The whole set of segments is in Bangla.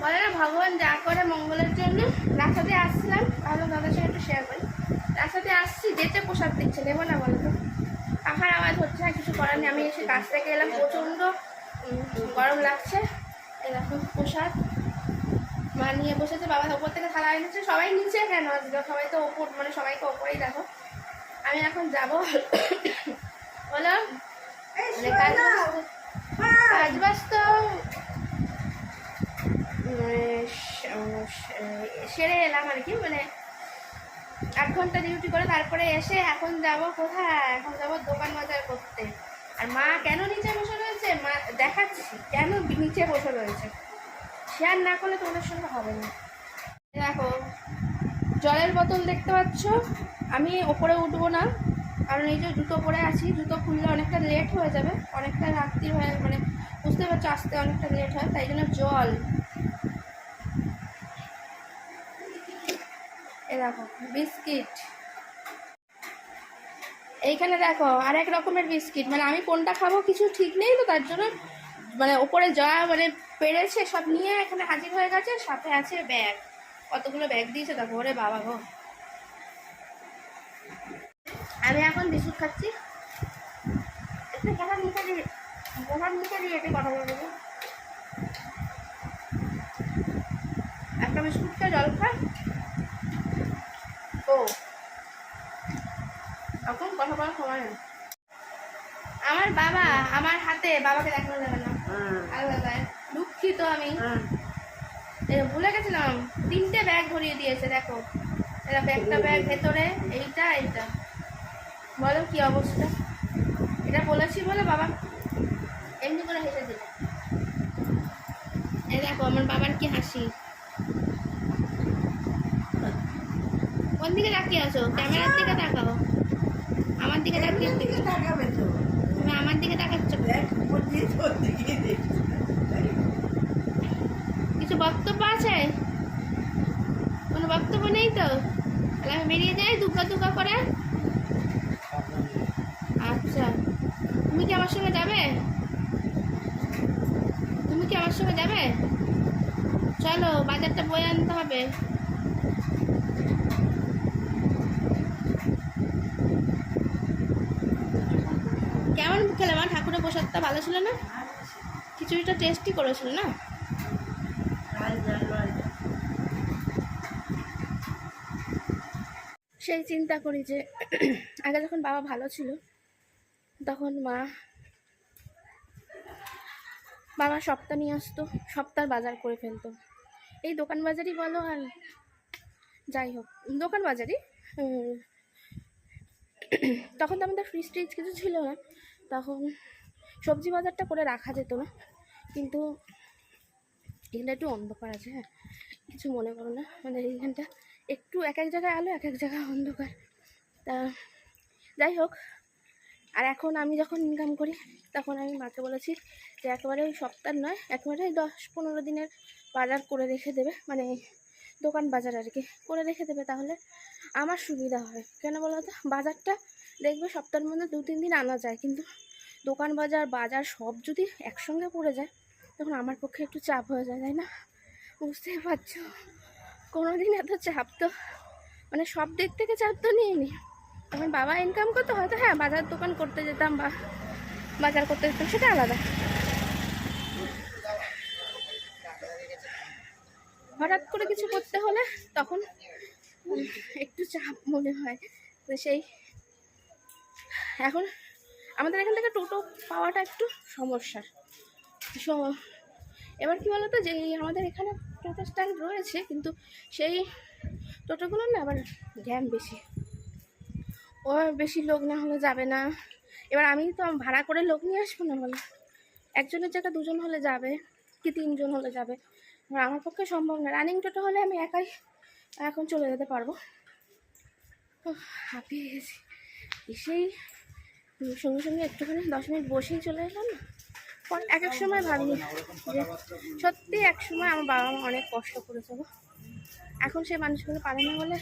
বলে না ভগবান যা করে মঙ্গলের জন্য। রাস্তাতে আসছিলাম তাহলে দাদার সঙ্গে একটু শেয়ার করি। রাস্তাতে আসছি যেতে প্রসাদ দিচ্ছে নেব না বলো তো পাখার আওয়াজ হচ্ছে না কিছু করার নেই। আমি এসে কাছ থেকে এলাম প্রচণ্ড গরম লাগছে। এরকম প্রসাদ। মা নিয়ে বসেছে বাবা ওপর থেকে থালা এনেছে। সবাই নিচে কেন আজকে সবাই তো ওপর মানে সবাইকে ওপরেই দেখো। আমি এখন যাব। বলো। মানে কাজ বাজ- তো সেরে এলাম আর কি মানে আট ঘণ্টা ডিউটি করে, তারপরে এসে এখন যাব কোথায়? এখন যাব দোকান বাজার করতে। আর মা কেন নিচে বসে রয়েছে? মা দেখাচ্ছি, কেন নিচে বসে রয়েছে? শেয়ার না করলে তোমাদের সঙ্গে হবে না। দেখো, জলের বোতল দেখতে পাচ্ছ? আমি ওপরে উঠবো না, কারণ এই যে জুতো পরে আছি, জুতো খুললে অনেকটা লেট হয়ে যাবে, অনেকটা রাত্রি হয়ে মানে বুঝতে পারছ, আসতে অনেকটা লেট হয়, তাই জন্য জল। এ দেখো, বিস্কিট। এইখানে দেখো, আরেক রকমের বিস্কিট। মানে আমি কোনটা খাব কিছু ঠিক নেই তো, তার জন্য মানে ওপরে যা মানে পেরেছে সব নিয়ে এখানে হাজির হয়ে গেছে, সাথে আছে ব্যাগ। কতগুলো ব্যাগ দিয়েছে দেখো, ওরে বাবা গো। আমি এখন বিস্কুট খাচ্ছি। একটু কথা মুখে দিয়ে কথা মুখে দিয়ে একটু কথা বলব। একটা বিস্কুটটা জল খায় এখন কথা বলার সময় নেই। আমার বাবা আমার হাতে বাবাকে দেখানো যাবে না। আলাদা দুঃখিত আমি। এ, ভুলে গেছিলাম। তিনটে ব্যাগ ভরিয়ে দিয়েছে দেখো। এ দেখো একটা ব্যাগ ভেতরে এইটা এইটা। বলো কি অবস্থা? এটা বলেছি বলে বাবা এমনি করে হেসে দিল। এই দেখো আমার বাবার কি হাসি। কোন দিকে তাকিয়ে আছো? ক্যামেরার দিকে তাকাও। আমার দিকে তাকিয়ে তুমি আমার দিকে তাকাচ্ছ কিছু বক্তব্য আছে? কোনো বক্তব্য নেই তো? তাহলে আমি বেরিয়ে যাই দুগ্গা দুগ্গা করে? আচ্ছা। তুমি কি আমার সঙ্গে যাবে? তুমি কি আমার সঙ্গে যাবে? চলো বাজারটা বয়ে আনতে হবে কেমন আমার প্রসাদটা ভালো ছিল না? খিচুড়িটা টেস্টি করেছিল না? সেই চিন্তা করি যে, আগে যখন বাবা ভালো ছিল, তখন মা বাবা সপ্তাহ নিয়ে আসতো, সপ্তাহ বাজার করে ফেলতো। এই দোকান বাজারই বলো আর যাই হোক, দোকান বাজারই? তখন তো আমাদের ফ্রিজ ট্রিজ কিছু ছিল না, তখন সবজি বাজারটা করে রাখা যেত না। কিন্তু এখানটা একটু অন্ধকার আছে হ্যাঁ। কিছু মনে করো না। মানে এইখানটা একটু এক এক জায়গায় আলো, এক এক জায়গায় অন্ধকার। তা যাই হোক, আর এখন আমি যখন ইনকাম করি, তখন আমি মাকে বলেছি যে একেবারে ওই সপ্তাহ নয়, একেবারে দশ পনেরো দিনের বাজার করে রেখে দেবে। মানে দোকান বাজার আর কি, করে রেখে দেবে তাহলে আমার সুবিধা হয় কেন বলো তো? বাজারটা দেখবে সপ্তাহের মধ্যে দু তিন দিন আনা যায়, কিন্তু দোকান, বাজার বাজার সব যদি একসঙ্গে পড়ে যায়, তখন আমার পক্ষে একটু চাপ হয়ে যায়, তাই না? বুঝতেই পারছ? কোনো দিন এত চাপ তো মানে সব দিক থেকে চাপ তো নিয়ে নি তখন বাবা ইনকাম করতো, হয়তো হ্যাঁ বাজার দোকান করতে যেতাম বা বাজার করতে যেতাম, সেটা আলাদা। হঠাৎ করে কিছু করতে হলে তখন একটু চাপ মনে হয়। তো সেই, এখন আমাদের এখান থেকে টোটো পাওয়াটা একটু সমস্যার। এবার কি বলতো যে আমাদের এখানে টোটো স্ট্যান্ড রয়েছে কিন্তু সেই টোটোগুলো না আবার জ্যাম বেশি। ও বেশি লোক না হলে যাবে না। এবার আমি তো ভাড়া করে লোক নিয়ে আসব না বলে? একজনের জায়গায় দুজন হলে যাবে কি তিনজন হলে যাবে? এবার আমার পক্ষে সম্ভব না। রানিং টোটো হলে আমি একাই এখন চলে যেতে পারব। হাঁপিয়ে গেছি। উম, সঙ্গে সঙ্গে একটুখানি দশ মিনিট বসেই চলে এলাম। না পর এক এক সময় ভাবি যে সত্যি এক সময় আমার বাবা মা অনেক কষ্ট করেছে গো। এখন সে মানুষগুলো পারে না বলে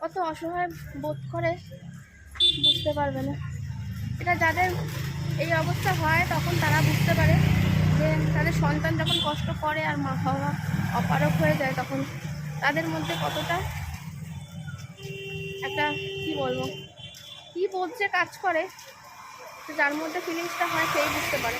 কত অসহায় বোধ করে, বুঝতে পারবে না। এটা যাদের এই অবস্থা হয়, তখন তারা বুঝতে পারে যে তাদের সন্তান যখন কষ্ট করে আর মা বাবা অপারক হয়ে যায়, তখন তাদের মধ্যে কতটা একটা, কি বলব কি যে কাজ করে তো যার মধ্যে ফিলিংসটা হয় সেই বুঝতে পারে।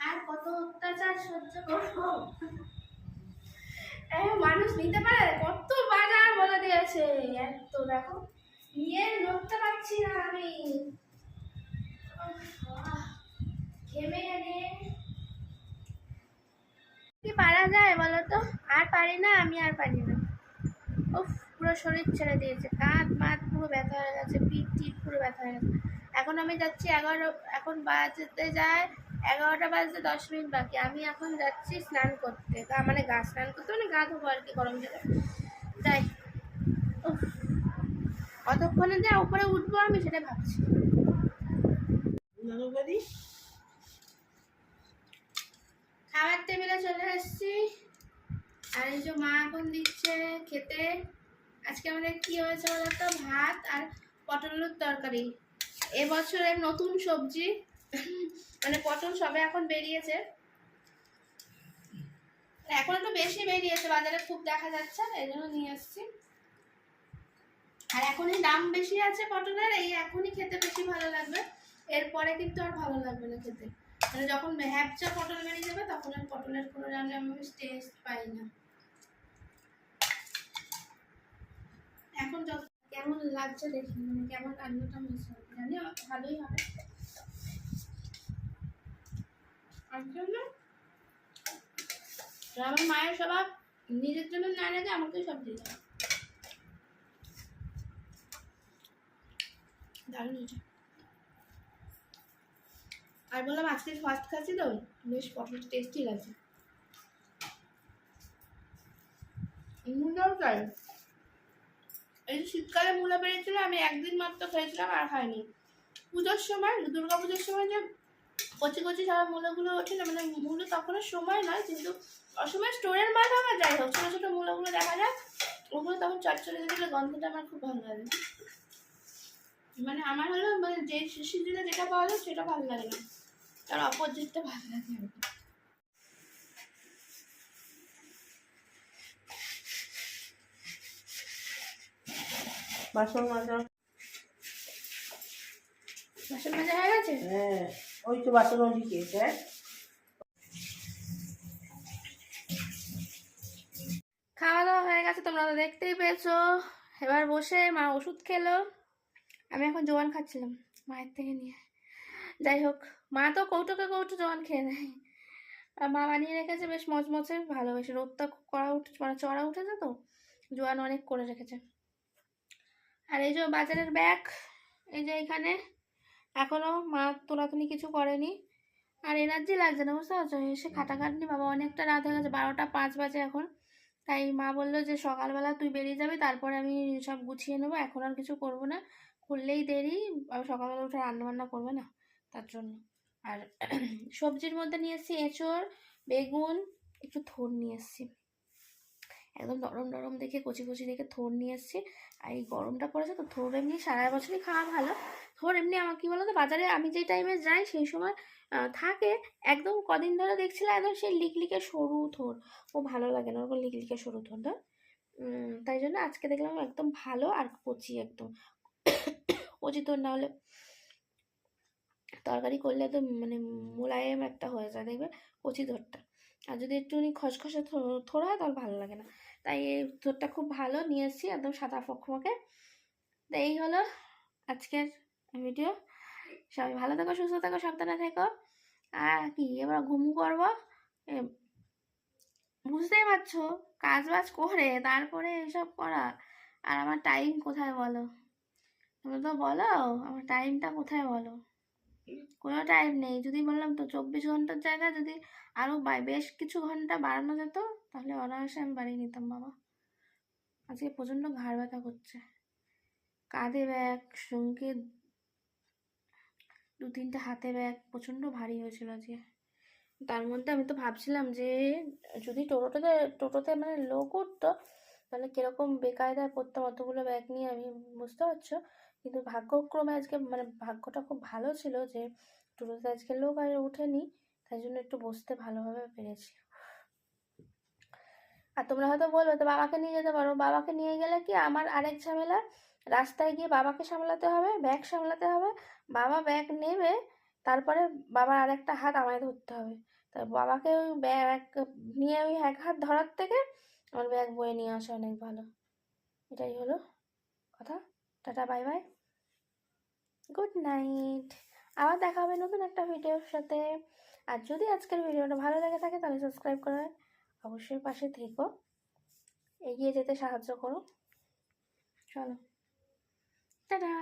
আর কত অত্যাচার সহ্য করব এ, মানুষ নিতে পারে কত বাজার বলে দিয়েছে এত দেখো নিয়ে নড়তে পারছি না আমি উফ, আহ, ঘেমে গেলে কি পারা যায় বলো তো আর পারি না, আমি আর পারি না। উফ, পুরো শরীর ছেড়ে দিয়েছে। কাঁধ মাথ পুরো ব্যথা হয়ে গেছে, পিঠ টিট পুরো ব্যথা হয়ে গেছে। এখন আমি যাচ্ছি এগারো, এখন বাজতে যায় এগারোটা বাজতে দশ মিনিট বাকি। আমি এখন যাচ্ছি স্নান করতে। মানে গা স্নান করতে মানে গা ধোবো আর কি, গরম জলে। যাই। উফ কতক্ষণে যে উপরে উঠবো আমি সেটা ভাবছি। খাবার টেবিলে চলে এসেছি আর এই যে মা এখন দিচ্ছে খেতে। আজকে আমাদের কি হয়েছে বলতো? ভাত আর পটল আলুর তরকারি এবছরের নতুন সবজি। মানে পটল সবে এখন বেরিয়েছে। এখন একটু বেশি বেরিয়েছে, বাজারে খুব দেখা যাচ্ছে এই জন্য নিয়ে এসেছি আর এখনই দাম বেশি আছে পটলের, এই এখনই খেতে বেশি ভালো লাগবে। এরপরে কিন্তু আর ভালো লাগবে না খেতে। মানে যখন হ্যাপচা পটল বেরিয়ে যাবে তখন আর পটলের কোনো রান্না আমি টেস্ট পাই না। এখন যত কেমন লাগছে দেখি মানে কেমন রান্নাটা হয়েছে, জানি ভালোই হবে। আমার মায়ের স্বভাব, নিজের জন্য না রেখে আমাকে সব দিতে হয় দারুণ হয়েছে। আর বললাম, আজকে ফার্স্ট খাচ্ছি তো? বেশ পটল টেস্টি লাগছে। মূলাও তাই এই শীতকালে মূলা বেরিয়েছিল, আমি একদিন মাত্র খেয়েছিলাম আর খাইনি। পুজোর সময়, দুর্গা পুজোর সময় যে কচি কচি সব মূলাগুলো ওঠে না মানে মূলো তখনও সময় নয়, কিন্তু অসময় স্টোরের মাল আমার যাই হোক, ছোটো ছোটো মূলাগুলো দেখা যায়, ওগুলো তখন চটচড়ে দিলে গন্ধটা আমার খুব ভালো লাগে। মানে আমার হলো মানে যে সিজনে যেটা পাওয়া যায়, সেটা ভালো লাগে না। তার অপোজিটটা ভালো লাগে বাসন মাজা। বাসন মাজা হয়ে গেছে? হ্যাঁ ওই তো বাসন খেয়েছে হ্যাঁ। খাওয়া দাওয়া হয়ে গেছে তোমরা তো দেখতেই পেয়েছ। এবার বসে মা ওষুধ খেলো। আমি এখন জোয়ান খাচ্ছিলাম মায়ের থেকে নিয়ে। যাই হোক, মা তো কৌটোকে কৌটো জোয়ান খেয়ে নেয়। আর মা বানিয়ে রেখেছে বেশ মচমচে, ভালোবেসে। রোদটা কড়া উঠে মানে চড়া উঠেছে তো, জোয়ান অনেক করে রেখেছে। আর এই যে বাজারের ব্যাগ, এই যে এখানে এখনও মা তোলাতুলি কিছু করেনি। আর এনার্জি লাগছে না, বুঝতে পারছ? এসে খাটাখাটনি, বাবা অনেকটা রাত হয়ে গেছে, বারোটা পাঁচ বাজে এখন। তাই মা বলল যে সকালবেলা তুই বেরিয়ে যাবি, তারপরে আমি সব গুছিয়ে নেব, এখন আর কিছু করব না। খুললেই দেরি আমি সকালবেলা উঠে রান্না বান্না করবে না। তার জন্য। আর সবজির মধ্যে নিয়ে এসেছি এঁচড়, বেগুন, একটু থোর নিয়ে এসেছি। একদম নরম নরম দেখে, কচি কচি দেখে থোর নিয়ে এসেছি। আর এই গরমটা পড়েছে তো থোর এমনি সারা বছরই খাওয়া ভালো। থোর এমনি আমার কী বলো তো বাজারে আমি যেই টাইমে যাই সেই সময় থাকে। একদম কদিন ধরে দেখছিলাম একদম সেই লিকলিকে সরু থোর ও ভালো লাগে না, ওরকম লিকলিকে সরু থোরটা ধর। তাই জন্য আজকে দেখলাম একদম ভালো আর কচি একদম। কচি তোর না হলে তরকারি করলে তো মানে মোলায়েম একটা হয়ে যায়, দেখবে কচি থোরটা আর যদি একটুখানি খসখসে থো- থোর হয় তাহলে ভালো লাগে না। তাই এই থোরটা খুব ভালো নিয়ে এসেছি একদম সাদা ফকফকে। তো এই হলো আজকের ভিডিও। সবাই ভালো থেকো, সুস্থ থেকো, সাবধানে থেকো। আর কি, এবার ঘুম করব। বুঝতেই পারছ কাজ বাজ করে তারপরে এসব করা। আর আমার টাইম কোথায় বলো? তোমরা তো বলো, আমার টাইমটা কোথায় বলো? কোনো টাইম নেই। যদি বললাম তো চব্বিশ ঘণ্টার জায়গায় যদি আরও বেশ কিছু ঘণ্টা বাড়ানো যেত, তাহলে অনায়াসে আমি বাড়িয়ে নিতাম, বাবা। আজকে প্রচণ্ড ঘাড় ব্যথা করছে। কাঁধে ব্যাগ, সঙ্গে দু তিনটে হাতে ব্যাগ, প্রচণ্ড ভারী হয়েছিল আজকে। তার মধ্যে আমি তো ভাবছিলাম যে, যদি টোটোতে টোটোতে মানে লোক উঠতো তাহলে কীরকম বেকায়দায় পড়তাম, অতগুলো ব্যাগ নিয়ে, আমি বুঝতে পারছ? কিন্তু ভাগ্যক্রমে আজকে মানে ভাগ্যটা খুব ভালো ছিল যে টোটোতে আজকে লোক আর ওঠেনি, তাই জন্য একটু বসতে ভালোভাবে পেরেছি। আর তোমরা হয়তো বলবে, তো বাবাকে নিয়ে যেতে পারো। বাবাকে নিয়ে গেলে কি আমার আরেক ঝামেলা? রাস্তায় গিয়ে বাবাকে সামলাতে হবে, ব্যাগ সামলাতে হবে। বাবা ব্যাগ নেবে, তারপরে বাবার আরেকটা হাত আমায় ধরতে হবে। তাই বাবাকে ওই ব্যাগ নিয়ে ওই এক হাত ধরার থেকে আমার ব্যাগ বয়ে নিয়ে আসা অনেক ভালো। এটাই হলো কথা। Tata, bye bye. Good night. আবার দেখা হবে নতুন একটা ভিডিওর সাথে। আর যদি আজকের ভিডিওটা ভালো লেগে থাকে, তাহলে সাবস্ক্রাইব করে অবশ্যই পাশে থেকো। এগিয়ে যেতে সাহায্য করো। চলো। টাটা।